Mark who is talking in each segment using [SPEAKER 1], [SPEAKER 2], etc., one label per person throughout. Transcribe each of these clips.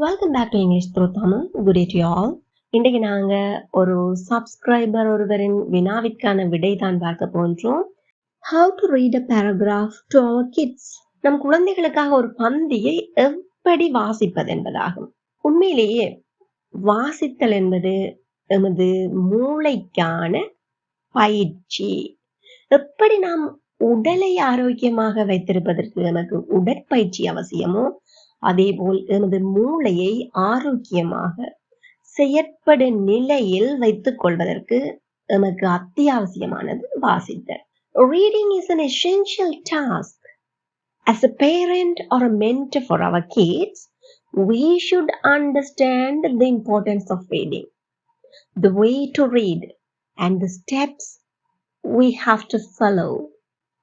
[SPEAKER 1] Welcome back to English through Tamil good day to all இன்றைக்கு நாங்கள் ஒரு subscriber ஒருவரின் வினாவிற்கான விடை தான் பார்க்க போன்றோம் how to read a paragraph to our kids நம் குழந்தைகளுக்காக ஒரு பந்தியை எப்படி வாசிப்பது என்பதாகும். உண்மையிலேயே வாசித்தல் என்பது எமது மூளைக்கான பயிற்சி. எப்படி நாம் உடலை ஆரோக்கியமாக வைத்திருப்பதற்கு நமக்கு உடற்பயிற்சி அவசியமோ அதேபோல் எமது மூளையை ஆரோக்கியமாக செயற்படும் நிலையில் வைத்துக் கொள்வதற்கு நமக்கு அத்தியாவசியமானது வாசித்தல் reading is an essential task as a parent or a mentor for our kids we should understand the importance of reading the way to read and the steps we have to follow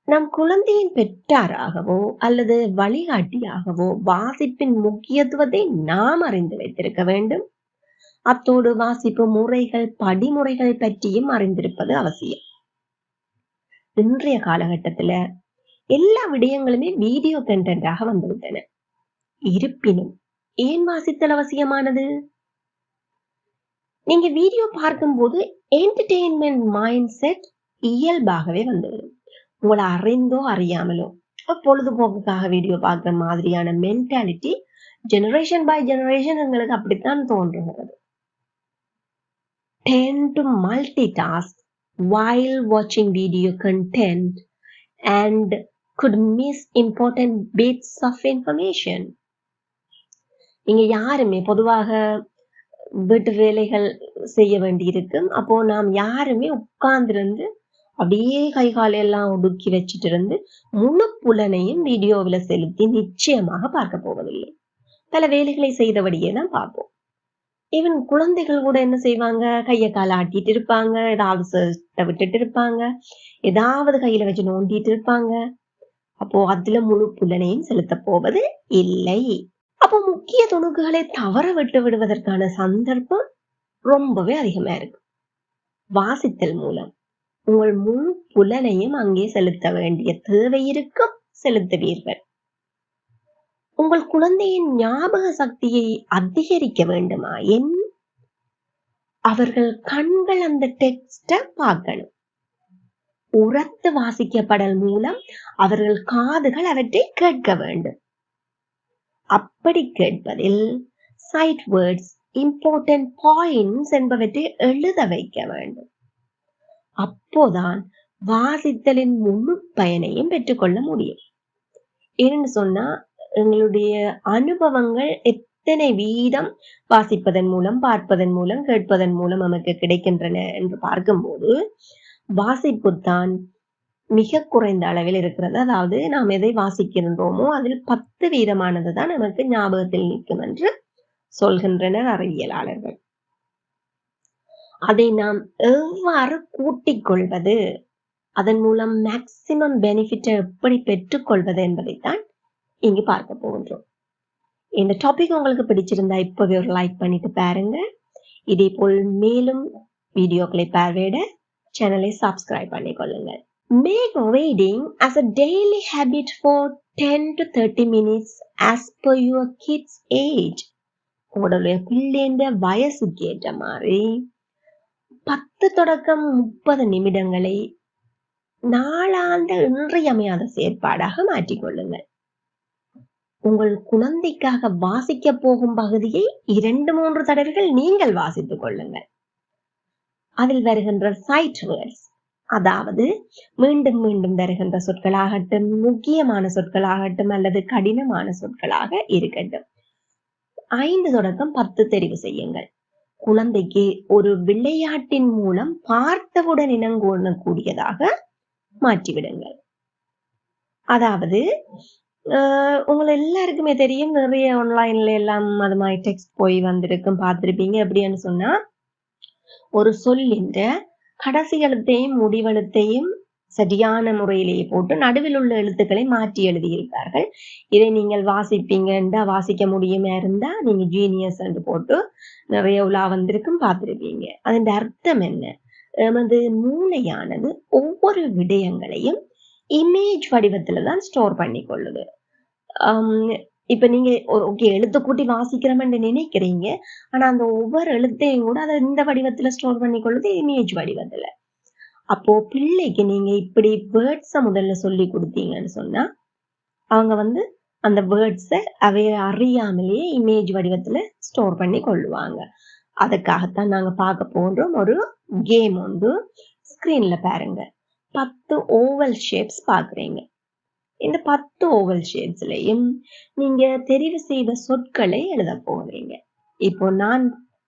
[SPEAKER 1] நம் குழந்தையின் பெற்றாராகவோ அல்லது வழிகாட்டியாகவோ வாசிப்பின் முக்கியத்துவத்தை நாம் அறிந்து வைத்திருக்க வேண்டும். அத்தோடு வாசிப்பு முறைகள் படிமுறைகள் பற்றியும் அறிந்திருப்பது அவசியம். இன்றைய காலகட்டத்துல எல்லா விடயங்களுமே வீடியோ கண்டென்ட்டாக வந்துவிட்டன. இருப்பினும் ஏன் வாசித்தல் அவசியமானது? நீங்க வீடியோ பார்க்கும்போது என்டர்டெயின்மெண்ட் மைண்ட் செட் இயல்பாகவே வந்துவிடும். உங்களை அறிந்தோ அறியாமலோ. பொழுதுபோக்குக்காக வீடியோ பார்க்குற மாதிரியான மென்டாலிட்டி ஜெனரேஷன் பை ஜெனரேஷன் எங்களுக்கு அப்படித்தான் தோன்றுகிறது. Tend to multi task while வாட்சிங் video content and could miss important bits of information நீங்க யாருமே பொதுவாக வீட்டு வேலைகள் செய்ய வேண்டியிருக்கும் அப்போ நாம் யாருமே உட்கார்ந்திருந்து அப்படியே கை காலையெல்லாம் ஒடுக்கி வச்சுட்டு இருந்து முழு புலனையும் வீடியோவில் செலுத்தி நிச்சயமாக பார்க்க போவதில்லை. பல வேலைகளை செய்தபடியே தான் பார்ப்போம். ஈவன் குழந்தைகள் கூட என்ன செய்வாங்க? கையை காலை ஆட்டிட்டு இருப்பாங்க ஏதாவது விட்டுட்டு இருப்பாங்க ஏதாவது கையில வச்சு நோண்டிட்டு இருப்பாங்க. அப்போ அதுல முழு புலனையும் செலுத்த போவது இல்லை. அப்போ முக்கிய துணுக்குகளை தவற விட்டு விடுவதற்கான சந்தர்ப்பம் ரொம்பவே அதிகமா இருக்கு. வாசித்தல் மூலம். உங்கள் முழு புலனையும் அங்கே செலுத்த வேண்டிய தேவை இருக்கும் செலுத்துவீர்கள். உங்கள் குழந்தையின் ஞாபக சக்தியை அதிகரிக்க வேண்டுமா? என் அவர்கள் கண்கள் அந்த டெக்ஸ்ட பார்க்கணும். உரத்து வாசிக்கப்படல் மூலம் அவர்கள் காதுகள் அவற்றை கேட்க வேண்டும். அப்படி கேட்பதில் சைட் வேர்ட்ஸ் இம்பார்ட்டன்ட் பாயிண்ட்ஸ் என்பவற்றை எழுத வைக்க வேண்டும். அப்போதான் வாசித்தலின் முழு பயனையும் பெற்றுக்கொள்ள முடியும். ஏன்னு சொன்னா எங்களுடைய அனுபவங்கள் எத்தனை வீதம் வாசிப்பதன் மூலம் பார்ப்பதன் மூலம் கேட்பதன் மூலம் நமக்கு கிடைக்கின்றன என்று பார்க்கும்போது வாசிப்பு தான் மிக குறைந்த அளவில் இருக்கிறது. அதாவது நாம் எதை வாசிக்கின்றோமோ அதில் பத்து வீதமானது தான் நமக்கு ஞாபகத்தில் நிற்கும் என்று சொல்கின்றனர் அறிவியலாளர்கள். அதை நாம் எவ்வாறு கூட்டிக் கொள்வது? அதன் மூலம் மேக்சிமம் பெனிஃபிட்டை எப்படி பெற்றுக்கொள்வது என்பதைத்தான் இங்கு பார்க்க போகின்றோம். இந்த டாபிக் உங்களுக்கு பிடிச்சிருந்தா இப்போவே ஒரு லைக் பண்ணிட்டு பாருங்க. இதே போல் மேலும் வீடியோக்களை பார்வையிட சேனலை சப்ஸ்கிரைப் கொள்ளுங்க make reading as a daily habit for ten to thirty minutes as per your kids age உங்களுடைய பிள்ளைன்ற வயசுக்கு ஏற்ற மாதிரி பத்து தொடக்கம் முப்பது நிமிடங்களை நாளாந்த இன்றியமையாத செயற்பாடாக மாற்றிக்கொள்ளுங்கள் உங்கள் குழந்தைக்காக வாசிக்க போகும் பகுதியை இரண்டு மூன்று தடவைகள் நீங்கள் வாசித்துக் கொள்ளுங்கள். அதில் வருகின்ற சைட் வேர்ட்ஸ் அதாவது மீண்டும் மீண்டும் வருகின்ற சொற்களாகட்டும் முக்கியமான சொற்களாகட்டும் அல்லது கடினமான சொற்களாக இருக்கட்டும். ஐந்து தொடக்கம் பத்து தெரிவு செய்யுங்கள். குழந்தைக்கு ஒரு விளையாட்டின் மூலம் பார்த்தவுடன் இனங்கூடக்கூடியதாக மாற்றிவிடுங்கள். அதாவது உங்களை எல்லாருக்குமே தெரியும். நிறைய ஆன்லைன்ல எல்லாம் அது மாதிரி டெக்ஸ்ட் போய் வந்திருக்கும் பார்த்துருப்பீங்க. எப்படின்னு சொன்னா ஒரு சொல்லின்ற கடைசி எழுத்தையும் முடிவெழுத்தையும் சரியான முறையிலேயே போட்டு நடுவில் உள்ள எழுத்துக்களை மாற்றி எழுதியிருப்பார்கள். இதை நீங்கள் வாசிப்பீங்கன்றா வாசிக்க முடியுமா இருந்தா நீங்க ஜீனியஸ் என்று போட்டு நிறைய உலா வந்திருக்கும் பார்த்திருப்பீங்க. அதன் அர்த்தம் என்ன? நமது மூளையானது ஒவ்வொரு விடயங்களையும் இமேஜ் வடிவத்துல தான் ஸ்டோர் பண்ணி கொள்ளுது இப்ப நீங்க ஓகே எழுத்து கூட்டி வாசிக்கிறோம்னு நினைக்கிறீங்க. ஆனா அந்த ஒவ்வொரு எழுத்தையும் கூட அதை இந்த வடிவத்துல ஸ்டோர் பண்ணி கொள்ளுது இமேஜ் வடிவத்துல. அப்போ பிள்ளைக்கு நீங்க இப்படி வேர்ட்ஸை முதல்ல சொல்லி கொடுத்தீங்கன்னு சொன்னா அவங்க வந்து அந்த வேர்ட்ஸை அவைய அறியாமலேயே இமேஜ் வடிவத்துல ஸ்டோர் பண்ணி கொள்ளுவாங்க. அதுக்காகத்தான் நாங்க பார்க்க போன்றோம் ஒரு கேம் வந்து ஸ்கிரீன்ல பாருங்க. பத்து ஓவல் ஷேப்ஸ் பாக்குறீங்க இந்த பத்து ஓவல் ஷேப்ஸ்லையும் நீங்க தெரிவு செய்த சொற்களை எழுத போகிறீங்க இப்போ நான்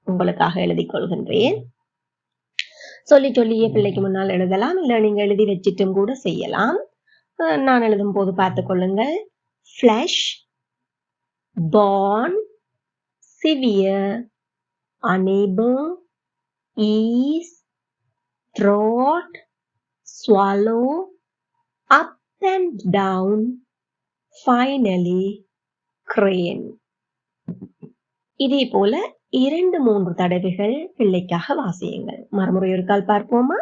[SPEAKER 1] உங்களுக்காக எழுதி கொள்கின்றேன். சொல்லி சொல்லியே பிள்ளைக்கு முன்னால் எழுதலாம். இல்லை நீங்கள் எழுதி வச்சிட்டும் கூட செய்யலாம். நான் எழுதும் போது பார்த்து கொள்ளுங்கள். Flesh born severe unable ease throat swallow up and down finally crane. இதே போல இரண்டு மூன்று தடவைகள் பிள்ளைக்காக வாசியுங்கள். மறுமுறை ஒரு கால் பார்ப்போமா?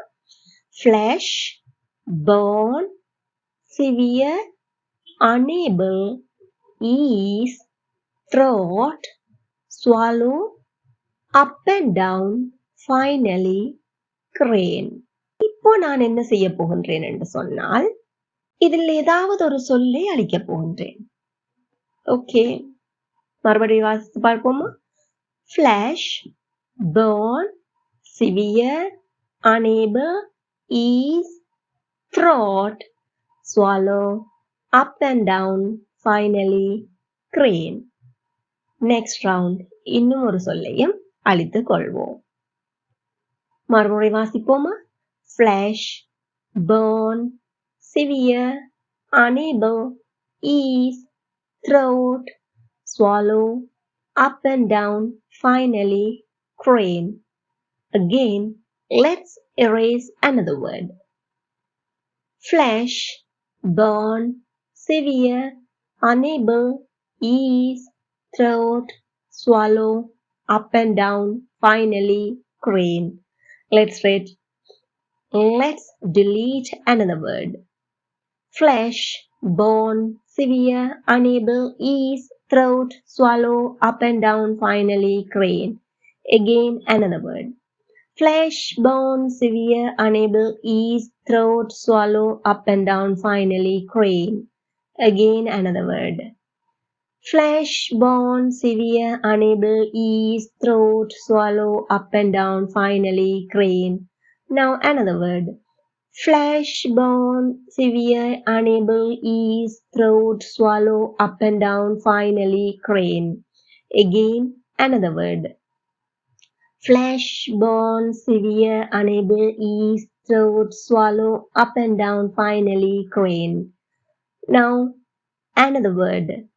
[SPEAKER 1] Flesh bone severe unable ease throat swallow up and down finally crane இப்போ நான் என்ன செய்ய போகின்றேன் என்று சொன்னால் இதில் ஏதாவது ஒரு சொல்லை அளிக்கப் போகின்றேன். ஓகே மறுபடியும் வாசித்து பார்ப்போமா? flash burn severe unable ease throat swallow up and down finally crane next round இன்னும் ஒரு சொல்லையும் அழித்துக் கொள்வோம் மறுமுறை வாசிப்போமா flash burn severe unable ease throat swallow up and down finally crane. Again let's erase another word. Flash burn severe unable ease throat swallow up and down finally crane. Let's read let's delete another word. Flesh bone severe unable ease throat swallow up and down finally crane. Again another word. Flesh bone severe unable ease throat swallow up and down finally crane. Again another word. Flesh bone severe unable ease throat swallow up and down finally crane. Now another word flesh bone severe unable ease throat swallow up and down finally crane again another word. Flesh bone severe unable ease throat swallow up and down finally crane now another word.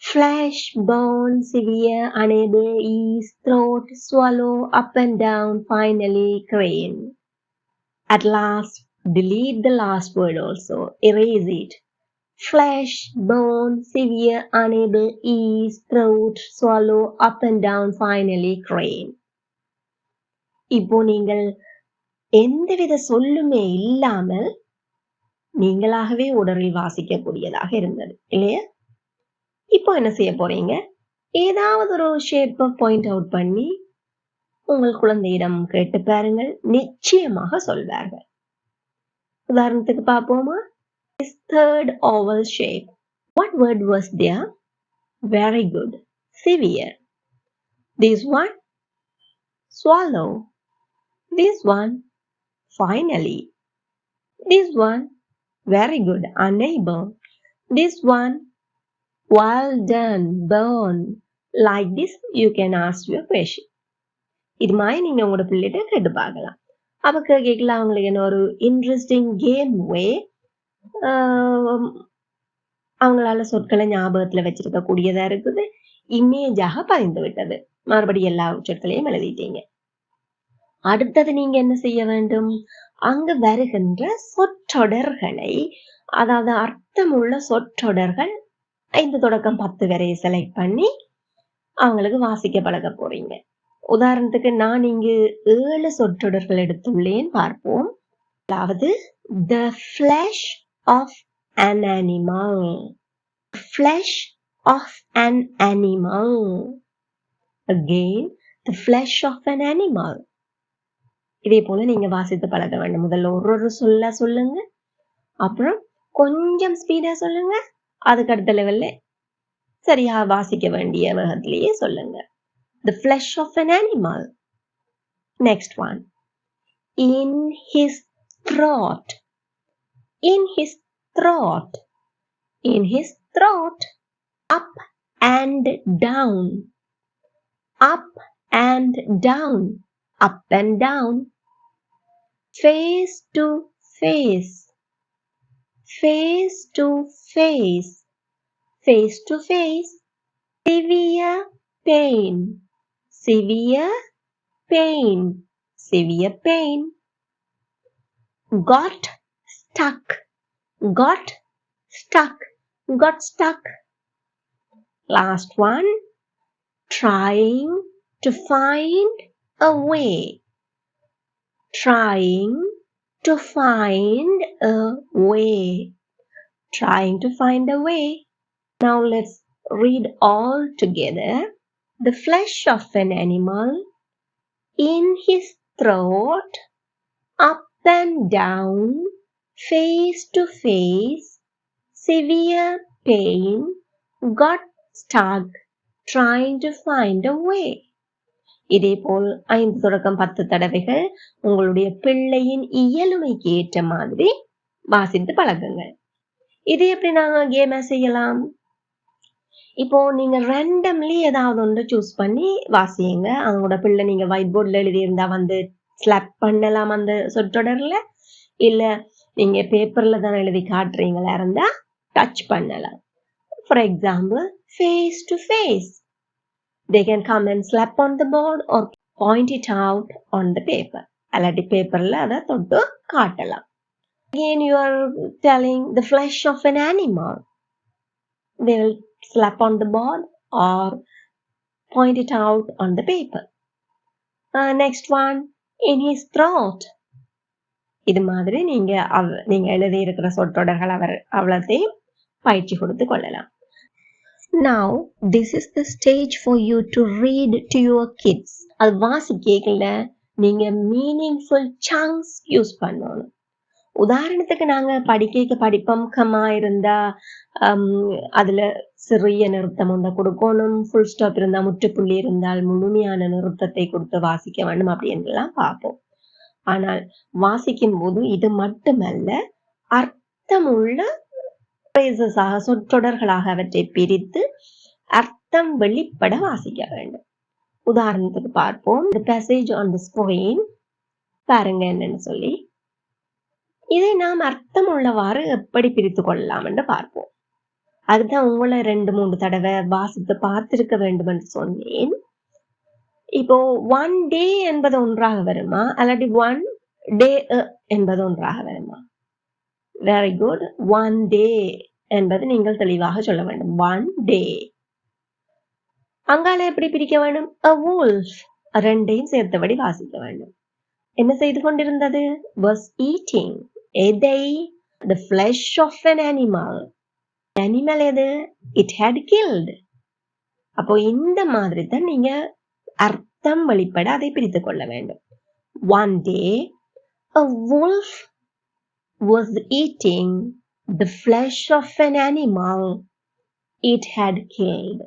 [SPEAKER 1] Flesh bone severe unable ease throat swallow up and down finally crane at last delete the last word also erase it flesh bone severe unable ease throat swallow up and down finally crane இப்போ நீங்கள் எந்தவித சொல்லுமே இல்லாமல் நீங்களாகவே உடலில் வாசிக்கக்கூடியதாக இருந்தது இல்லையா இப்போ என்ன செய்ய போறீங்க ஏதாவது ஒரு ஷேப்பை பாயிண்ட் அவுட் பண்ணி உங்கள் குழந்தையிடம் கேட்டு பாருங்கள் நிச்சயமாக சொல்வார்கள் உதாரணத்துக்கு பார்ப்போமா third oval shape what word was there very good severe this one swallow this one finally this one very good unable this one well done burn like this you can ask your question இது மாதிரி நீங்க உங்களோட பிள்ளைகிட்ட கேட்டு பார்க்கலாம். அப்ப கேட்கல அவங்களுக்கு என்ன ஒரு இன்ட்ரெஸ்டிங் கேம் வே அவங்களால சொற்களை ஞாபகத்துல வச்சிருக்கக்கூடியதா இருக்குது. இமேஜாக பதிந்து விட்டது. மறுபடியும் எல்லா சொற்களையும் எழுதிட்டீங்க. அடுத்தது நீங்க என்ன செய்ய வேண்டும்? அங்கு வருகின்ற சொற்றொடர்களை அதாவது அர்த்தமுள்ள சொற்றொடர்கள் ஐந்து தொடக்கம் பத்து வரை செலக்ட் பண்ணி அவங்களுக்கு வாசிக்க பழக போறீங்க. உதாரணத்துக்கு நான் இங்கு ஏழு சொற்றொடர்கள் எடுத்துள்ளேன் பார்ப்போம். அதாவது the flesh of an animal flesh of an animal again the flesh of an animal இதே போல நீங்க வாசித்து பழக வேண்டும். முதல்ல ஒரு ஒரு சொல்ல சொல்லுங்க. அப்புறம் கொஞ்சம் ஸ்பீடா சொல்லுங்க. அதுக்கு அடுத்த லெவல்ல சரியா வாசிக்க வேண்டிய வேகத்திலேயே சொல்லுங்க. The flesh of an animal. Next one. In his throat. In his throat. In his throat. Up and down. Up and down. Up and down. Face to face. Face to face. Face to face. Severe pain severe pain. Severe pain. Got stuck. Got stuck. Got stuck. Last one. Trying to find a way. Trying to find a way. Trying to find a way. Now let's read all together the flesh of an animal in his throat up and down face to face severe pain got stuck trying to find a way இதேபோல் ஐந்து தொடக்கம் பத்து தடவைகள் உங்களுடைய பிள்ளையின் இயலுமைக்கு ஏற்ற மாதிரி வாசித்து பழகுங்கள் இது எப்படி நாங்கள் கேமா செய்யலாம் இப்போ நீங்க ரேண்டம்லி ஏதாவது ஒன்று சூஸ் பண்ணி வாசியுங்க. அவங்களோட பிள்ளை நீங்க ஒயிட் போர்டில் எழுதியிருந்தா வந்து ஸ்லாப் பண்ணலாம் அந்த சொற்றொடர்ல இல்ல நீங்க பேப்பர்ல தான் எழுதி காட்டுறீங்களா இருந்தா டச் பண்ணலாம். For example face to face they can come and slap on the board or point it out on the paper அல்லாட்டி பேப்பர்ல அதை தொட்டு காட்டலாம். Again you are telling the flesh of an animal. They will slap on the board or point it out on the paper. Uh, next one, in his throat. இது மாதிரி நீங்க அவ நீங்க எழுதி இருக்கிற சொற்றொடர்கள் அவர் அவ்வளோத்தையும் பயிற்சி கொடுத்து கொள்ளலாம் now this is the stage for you to read to your kids அது வாசி கேட்கல நீங்க மீனிங்ஃபுல் சாங்ஸ் யூஸ் பண்ணணும் உதாரணத்துக்கு நாங்க படிக்க படிப்பம்கமா இருந்தா ஹம், அதுல சிறிய நிறுத்தம் ஒன்றை கொடுக்கணும் ஃபுல் ஸ்டாப் இருந்தா முற்றுப்புள்ளி இருந்தால் முழுமையான நிறுத்தத்தை கொடுத்து வாசிக்க வேண்டும் அப்படின்லாம் பார்ப்போம். ஆனால் வாசிக்கும் போது இது மட்டுமல்ல அர்த்தமுள்ள phrases சொற்றொடர்களாக அவற்றை பிரித்து அர்த்தம் வெளிப்பட வாசிக்க வேண்டும். உதாரணத்துக்கு பார்ப்போம். The passage on the screen. பாருங்க என்னன்னு சொல்லி. இதை நாம் அர்த்தம் உள்ளவாறு எப்படி பிரித்து கொள்ளலாம் என்று பார்ப்போம். அதுதான் உங்களை ரெண்டு மூன்று தடவை வாசித்து பார்த்திருக்க வேண்டும் என்று சொன்னேன். இப்போ ஒன் டே என்பது ஒன்றாக வருமா? அல்லாடி ஒன் டே என்பது ஒன்றாக வருமா? வெரி குட் ஒன் டே என்பது நீங்கள் தெளிவாக சொல்ல வேண்டும். ஒன் டே அங்கால எப்படி பிரிக்க வேண்டும்? அ wolf. ரெண்டையும் சேர்த்தபடி வாசிக்க வேண்டும். என்ன செய்து கொண்டிருந்தது? வாஸ் ஈட்டிங் எதை the flesh of an animal animal எது இட் ஹேட் கில்டு அப்போ இந்த மாதிரி தான் நீங்க அர்த்தம் வெளிப்பட அதை பிரித்து கொள்ள வேண்டும் one day a wolf was eating the flesh of an animal it had killed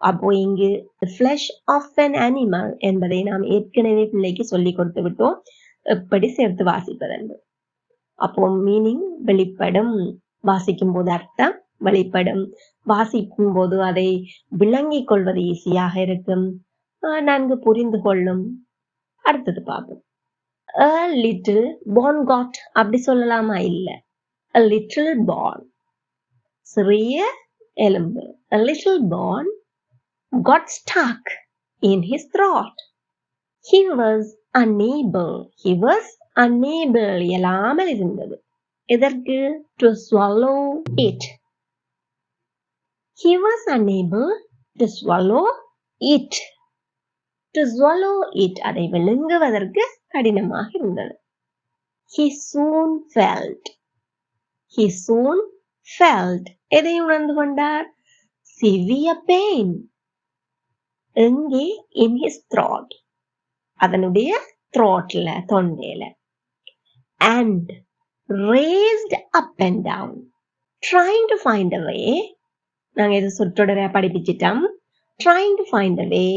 [SPEAKER 1] அப்போ இங்கு ஃப்ளஷ் ஆஃப் அன் அனிமல் என்பதை நாம் ஏற்கனவே பிள்ளைக்கு சொல்லிக் கொடுத்து விட்டோம் எப்படி சேர்த்து வாசிப்பதென்று அப்போ மீனிங் வெளிப்படும். வாசிக்கும் போது அர்த்தம் வெளிப்படும். வாசிக்கும் போது அதை விளங்கிக் கொள்வது ஈஸியாக இருக்கும். ஆஹ் நன்கு புரிந்து கொள்ளும். அடுத்தது பார்ப்போம். அ லிட்டில் பான் காட் அப்படி சொல்லலாமா? இல்ல. அ லிட்டில் பான் சிறிய எலும்பு. A little bone got stuck in his throat he was was unable he was unable இயலாமல் இருந்தது எதற்கு to swallow it he was unable to swallow it to swallow it அதை விழுங்குவதற்கு கடினமாக இருந்தது he soon felt he soon felt எதை உணர்ந்து கொண்டார் severe pain எங்கே in his throat அதனுடைய throatல தொண்டையில and raised up and down trying to find a way நாங்க இது சொற்றொடரை படிப்பிச்சிட்டோம் trying to find a way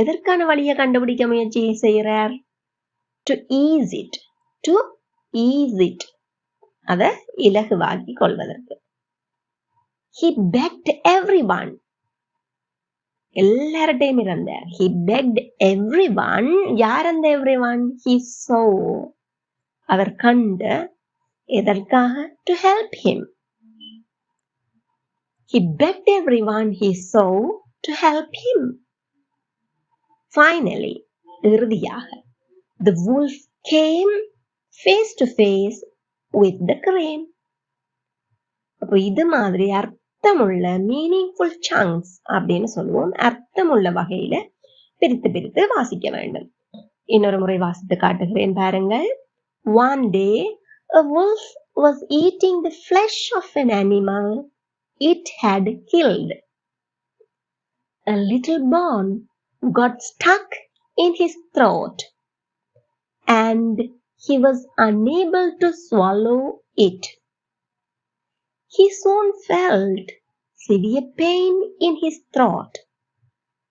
[SPEAKER 1] எதற்கான வழியை கண்டுபிடிக்க முயற்சி செய்கிறார் to ease it to ease it அத இலகுவாக்கி கொள்வதற்கு he begged everyone எல்லார்டையும் இருந்தார் he begged everyone யார் அந்த everyone he saw அவர் கண்டு எதற்காக? To help him he he everyone he saw to help him finally இறுதியாக the wolf came face to face with the crane அப்போ இது மாதிரி அர்த்தமுள்ள மீனிங்ஃபுல் சாங்ஸ் அப்படின்னு சொல்லுவோம். அர்த்தமுள்ள வகையில பிரித்து பிரித்து வாசிக்க வேண்டும். இன்னொரு முறை வாசித்து காட்டுகிறேன் பாருங்கள். One day, a wolf was eating the flesh of an animal it had killed. A little bone got stuck in his throat and he was unable to swallow it. He soon felt severe pain in his throat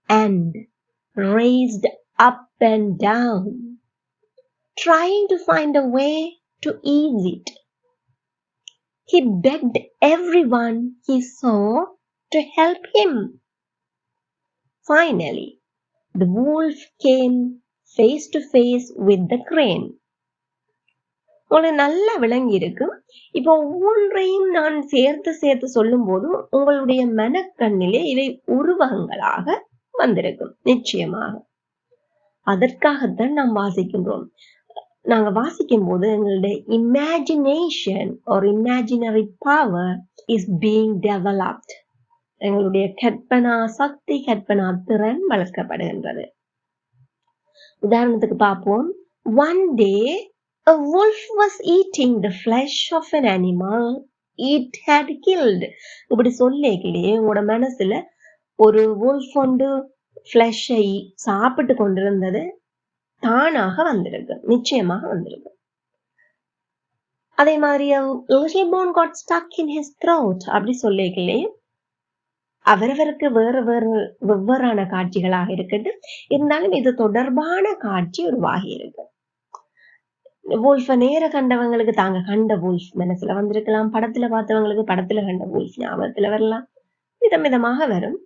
[SPEAKER 1] and raised up and down trying to find a way to ease it. He begged everyone he saw to help him. Finally, the wolf came face to face with the crane. உங்களுக்கு நல்லா விளங்கி இருக்கும் இப்போ ஒவ்வொன்றையும் நான் சேர்த்து சேர்த்து சொல்லும் போது உங்களுடைய மனக்கண்ணிலே இவை உருவகங்களாக வந்திருக்கும் நிச்சயமாக அதற்காகத்தான் நாம் வாசிக்கின்றோம் நாங்கள் வாசிக்கும் போது எங்களுடைய இமேஜினேஷன் ஒரு imaginary power is being developed எங்களுடைய கற்பனா சக்தி கற்பனா திறன் வளர்க்கப்படுகின்றது. உதாரணத்துக்கு பார்ப்போம். One day a wolf was eating the flesh of an animal. It had killed. இப்படி சொல்லிக்கலையே உங்களோட மனசுல ஒரு wolf ஒன்று ஃப்ளஷை சாப்பிட்டு கொண்டிருந்தது. தானாக வந்திருக்கு. நிச்சயமாக வந்திருக்கு. அதே மாதிரி little bone got stuck in his throat அப்படி சொல்லிக்கலையே அவரவருக்கு வேறு வேறு வெவ்வேறான காட்சிகளாக இருக்குது. இருந்தாலும் இது தொடர்பான காட்சி உருவாகி இருக்கு. நேர கண்டவங்களுக்கு தாங்க கண்ட வுல்ஃப் மனசுல வந்திருக்கலாம். படத்துல பார்த்தவங்களுக்கு படத்துல கண்ட வுல்ஃப் ஞாபகத்துல வரலாம். விதம் விதமாக வரும்.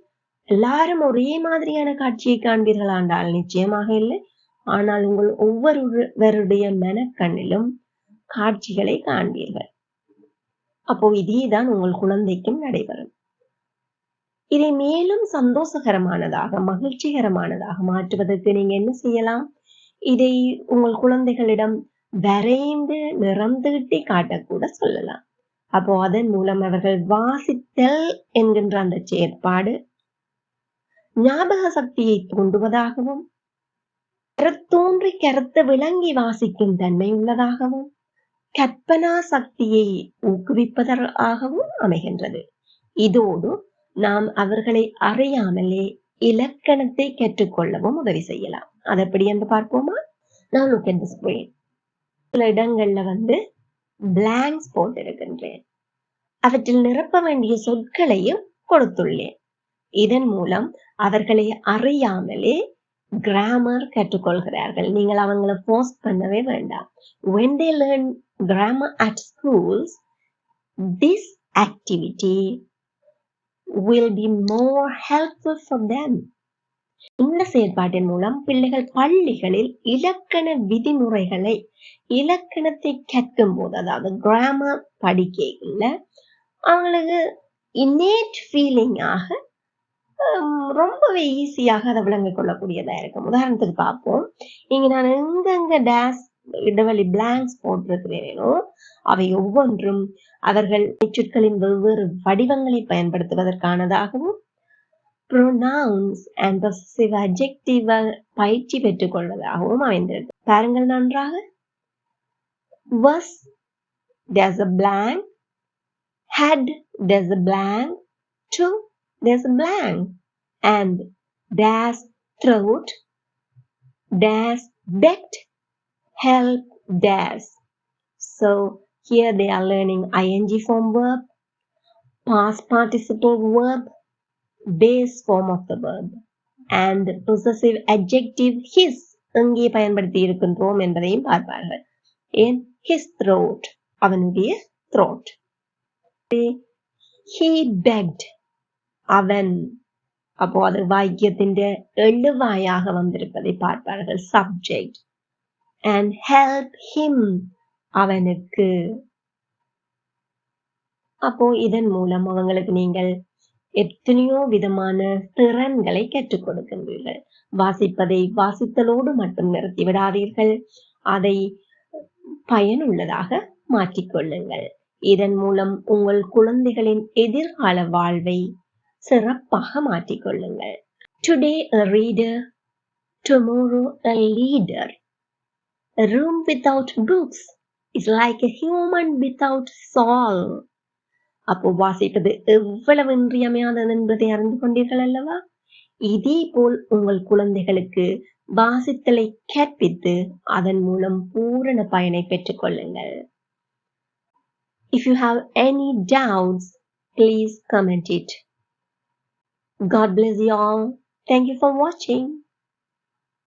[SPEAKER 1] எல்லாரும் ஒரே மாதிரியான காட்சியை காண்பீர்களாண்டால் நிச்சயமாக இல்லை. ஆனால் உங்கள் ஒவ்வொருவருடைய மனக்கண்ணிலும் காட்சிகளை காண்பீர்கள். அப்போ இதேதான் உங்கள் குழந்தைக்கும் நடைபெறும். இதை மேலும் சந்தோஷகரமானதாக மகிழ்ச்சிகரமானதாக மாற்றுவதற்கு நீங்க என்ன செய்யலாம்? இதை உங்கள் குழந்தைகளிடம் வரைந்து நிறந்துகிட்டே காட்டக்கூட சொல்லலாம். அப்போ அதன் மூலம் அவர்கள் வாசித்தல் என்கின்ற அந்த செயற்பாடு ஞாபக சக்தியை தூண்டுவதாகவும் கருத்தோன்றி கருத்து விளங்கி வாசிக்கும் தன்மை உள்ளதாகவும் கற்பனா சக்தியை ஊக்குவிப்பதற்காகவும் அமைகின்றது. இதோடு நாம் அவர்களை அறியாமலே இலக்கணத்தை கற்றுக்கொள்ளவும் உதவி செய்யலாம். அது எப்படி என்று பார்ப்போமா? நான் லுக் at the சில இடங்கள்ல வந்து பிளாங்க்ஸ் போட்டிருக்கின்றேன். அவற்றில் நிரப்ப வேண்டிய சொற்களையும் கொடுத்துள்ளேன். இதன் மூலம் அவர்களை அறியாமலே கிராமர் கற்றுக்கொள்கிறார்கள். நீங்கள் அவங்களை ஃபோர்ஸ் பண்ணவே வேண்டாம். When they learn grammar at schools this activity will be more helpful for them. இந்த செயற்பாட்டின் மூலம் பிள்ளைகள் பள்ளிகளில் இலக்கண விதிமுறைகளை இலக்கணத்தை கற்கும் போது அதாவது கிராமர் படிக்கையில் அவங்களுக்கு இன்னேட் ஃபீலிங்காக ரொம்பவே ஈஸியாக அதை விளங்கி கொள்ளக்கூடியதாக இருக்கும். உதாரணத்துக்கு பார்ப்போம். இங்கே நான் எங்கெங்க டேஸ் இடைவெளி பிளாங்க்ஸ் போட்டிருக்கிறேனோ அவை ஒவ்வொன்றும் அவர்கள் சொற்களின் வெவ்வேறு வடிவங்களை பயன்படுத்துவதற்கானதாகவும் ப்ரொனவுன்ஸ் அண்ட் பசிவ் அப்ஜெக்டிவ பயிற்சி பெற்றுக் கொள்வதாகவும் அமைந்திருக்கு பாருங்கள் நன்றாக. Was there's a blank. Had there's a blank. To there's a blank and dash throat dash begged help dash so here they are learning ing form verb past participle verb base form of the verb and possessive adjective his எங்கே பயன்படுத்தி இருக்கின்றோம் என்பதையும் பார்ப்பார்கள் ஏன் his throat அவனுடைய throat he begged அவன். அப்போ அது வாக்கியத்திൻ്റെ எழுவாயாக வந்திருப்பதை பார்ப்பார்கள். சப்ஜெக்ட் அண்ட் ஹெல்ப் ஹிம் அவனுக்கு. அப்போ இதன் மூலம் அவங்களுக்கு நீங்கள் எத்தனையோ விதமான திறன்களை கற்றுக் கொடுக்கின்றீர்கள். வாசிப்பதை வாசித்தலோடு மட்டும் நிறுத்தி விடாதீர்கள். அதை பயனுள்ளதாக மாற்றிக்கொள்ளுங்கள் இதன் மூலம் உங்கள் குழந்தைகளின் எதிர்கால வாழ்வை சிறப்பாக மாற்றிக்கொள்ளுங்கள். Today a reader tomorrow a leader a room without books is like a human without soul. அப்போ வாசிப்பது எவ்வளவு இன்றியமையாதது என்பதை அறிந்து கொண்டீர்கள் அல்லவா? இதே போல் உங்கள் குழந்தைகளுக்கு வாசித்தலை கற்பித்து அதன் மூலம் பூரண பயனை பெற்றுக் கொள்ளுங்கள். If you have any doubts please comment it God bless you all. Thank you for watching.